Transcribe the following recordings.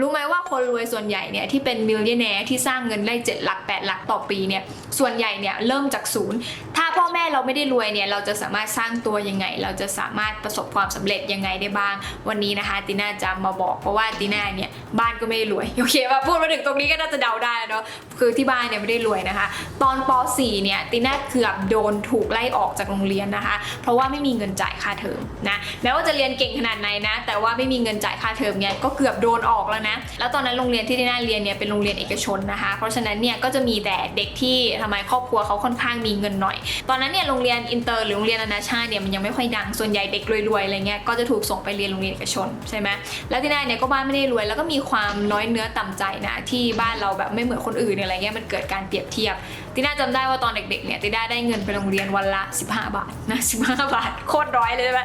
รู้ไหมว่าคนรวยส่วนใหญ่เนี่ยที่เป็นมิลเลนแนร์ที่สร้างเงินได้7หลัก 8 หลักต่อปีเนี่ยส่วนใหญ่เนี่ยเริ่มจากศูนย์ พ่อแม่เราไม่ได้รวยเนี่ยเราจะสามารถสร้างตัวยังไง เราจะสามารถประสบความสำเร็จยังไงได้บ้าง วันนี้นะคะติน่าจะมาบอกเพราะว่าติน่าเนี่ยบ้านก็ไม่ได้รวยโอเคป่ะพูดมาถึงตรงนี้ก็น่าจะเดาได้เนาะคือที่บ้านเนี่ยไม่ได้รวยนะคะ ตอนป .4 เนี่ยติน่าเกือบโดนถูกไล่ออกจากโรงเรียนนะคะ เพราะว่าไม่มีเงินจ่ายค่าเทอมนะแม้ว่าจะเรียนเก่งขนาดไหนนะ แต่ว่าไม่มีเงินจ่ายค่าเทอมเนี่ยก็เกือบโดนออกแล้วนะแล้วตอนนั้นโรงเรียนที่ติน่าเรียนเนี่ยเป็นโรงเรียนเอกชนนะคะ เพราะฉะนั้นเนี่ยก็จะมีแต่เด็กที่ทำไมครอบครัวเขาค่อนข้างมีเงินหน่อยตอนนั้นเนี่ยโรงเรียนอินเตอร์หรือโรงเรียนนานาชาติเนี่ยมันยังไม่ค่อยดังส่วนใหญ่เด็กรวยๆอะไรเงี้ยก็จะถูกส่งไปเรียนโรงเรียนเอกชนใช่ไหมแล้วที่น่าเนี่ยก็บ้านไม่ได้รวย แล้วก็มีความน้อยเนื้อต่ำใจนะที่บ้านเราแบบไม่เหมือนคนอื่นอะไรเงี้ยมันเกิดการเปรียบเทียบติน่าจำได้ว่าตอนเด็กๆเนี่ยติน่าได้เงินไปโรงเรียนวันละ 15 บาทนะ15 บาท โคตรร้อยเลยใช่ไหม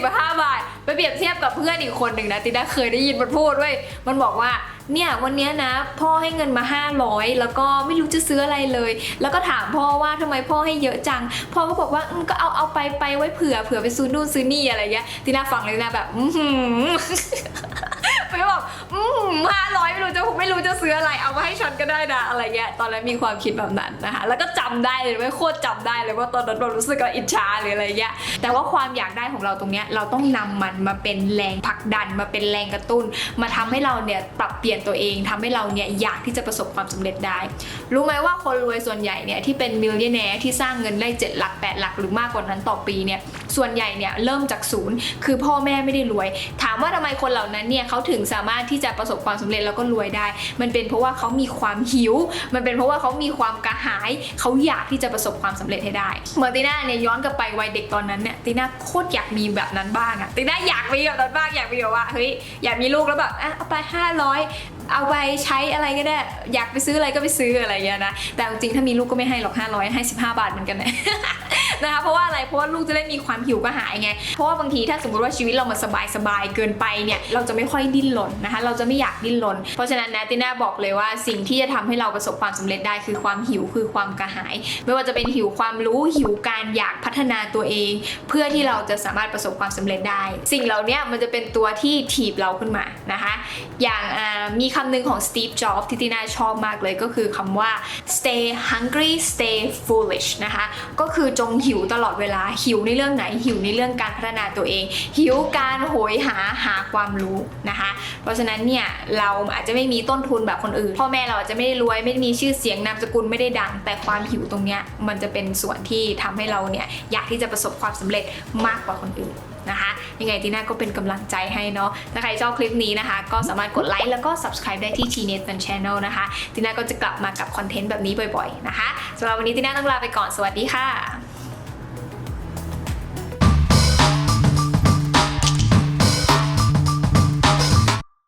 15บาทไปเปรียบเทียบกับเพื่อนอีกคนหนึ่งนะติน่าเคยได้ยินมันพูดด้วยมันบอกว่า เนี่ยวันนี้นะ พ่อให้เงินมา 500 แล้วก็ไม่รู้จะซื้ออะไรเลย แล้วก็ถามพ่อว่าทำไมพ่อให้เยอะจัง พ่อก็บอกว่าก็เอาเอาไปไปไว้เผื่อเผื่อไปซื้อนู่นซื้อนี่อะไรเงี้ยติน่าฟังเลยนะแบบ อื อหือไปบอกอืมห้าร้อยไม่รู้จะไม่รู้จะซื้ออะไรเอามาให้ฉันก็ได้นะอะไรเงี้ยตอนนั้นมีความคิดแบบนั้นนะคะ แล้วก็จำได้เลยว่โคตรจำได้เลยว่าตอนนั้นเรารู้สึกว่าอิจฉาหรืออะไรเงี้ยแต่ว่าความอยากได้ของเราตรงเนี้ยเราต้องนำมันมาเป็นแรงผลักดันมาเป็นแรงกระตุ้น มาทำให้เราเนี่ยปรับเปลี่ยนตัวเองทำให้เราเนี่ยอยากที่จะประสบความสำเร็จได้ รู้ไหมว่าคนรวยส่วนใหญ่เนี่ยที่เป็นมิลเลนแนร์ที่สร้างเงินได้7หลัก8หลักหรือมากกว่านั้นต่อปีเนี่ยส่วนใหญ่เนี่ยเริ่มจากศูนย์คือพ่อแม่ไม่ได้รวย ถามว่าทำไมคนเหล่านั้นเนี่ยเขาถึงสามารถที่จะประสบความสำเร็จแล้วก็รวยได้ มันเป็นเพราะว่าเขามีความหิว มันเป็นเพราะว่าเขามีความกระหาย เขาอยากที่จะประสบความสำเร็จให้ได้เมื่อตีน่าเนี่ยย้อนกลับไปวัยเด็กตอนนั้นเนี่ยตีน่าโคตรอยากมีแบบนั้นบ้างอะตีน่าอยากมีแบบนั้นบ้างอยากมีแบบว่าเฮ้ยอยากมีลูกแล้วแบบอะเอาไป 500 เอาไปใช้อะไรก็ได้ อยากไปซื้ออะไรก็ไปซื้ออะไรอย่างเงี้ยนะแต่จริงๆถ้ามีลูกก็ไม่ให้หรอก500ให้15บาทเหมือนกันนะ นะคะเพราะว่าอะไรเพราะว่าลูกจะได้มีความหิวกระหายไง เพราะว่าบางทีถ้าสมมติว่าชีวิตเรามันสบายสบายเกินไปเนี่ยเราจะไม่ค่อยดิ้นรนนะคะ เราจะไม่อยากดิ้นรนเพราะฉะนั้นนะติน่าบอกเลยว่าสิ่งที่จะทำให้เราประสบความสำเร็จได้คือความหิวคือความกระหาย ไม่ว่าจะเป็นหิวความรู้หิวการอยากพัฒนาตัวเอง เพื่อที่เราจะสามารถประสบความสำเร็จได้ สิ่งเหล่านี้มันจะเป็นตัวที่ถีบเราขึ้นมานะคะ อย่างมีคำหนึ่งของ Steve Jobs ที่ติน่าชอบมากเลยก็คือคำว่า stay hungry stay foolish นะคะ ก็คือจงหิวตลอดเวลาหิวในเรื่องไหนหิวในเรื่องการพัฒนาตัวเอง หิวการโหยหาหาความรู้นะคะ เพราะฉะนั้นเนี่ยเราอาจจะไม่มีต้นทุนแบบคนอื่น พ่อแม่เราอาจจะไม่ได้รวยไม่ได้มีชื่อเสียงนามสกุลไม่ได้ดัง แต่ความหิวตรงเนี้ยมันจะเป็นส่วนที่ทำให้เราเนี่ยอยากที่จะประสบความสำเร็จมากกว่าคนอื่นนะคะ ยังไงตีน่าก็เป็นกำลังใจให้เนาะถ้าใครชอบคลิปนี้นะคะ ก็สามารถกดไลค์แล้วก็ subscribe ได้ที่ t n e t Channel นะคะตีน่าก็จะกลับมากับคอนเทนต์แบบนี้บ่อยๆนะคะสำหรับวันนี้ตีน่าต้องลาไปก่อนสวัสดีค่ะ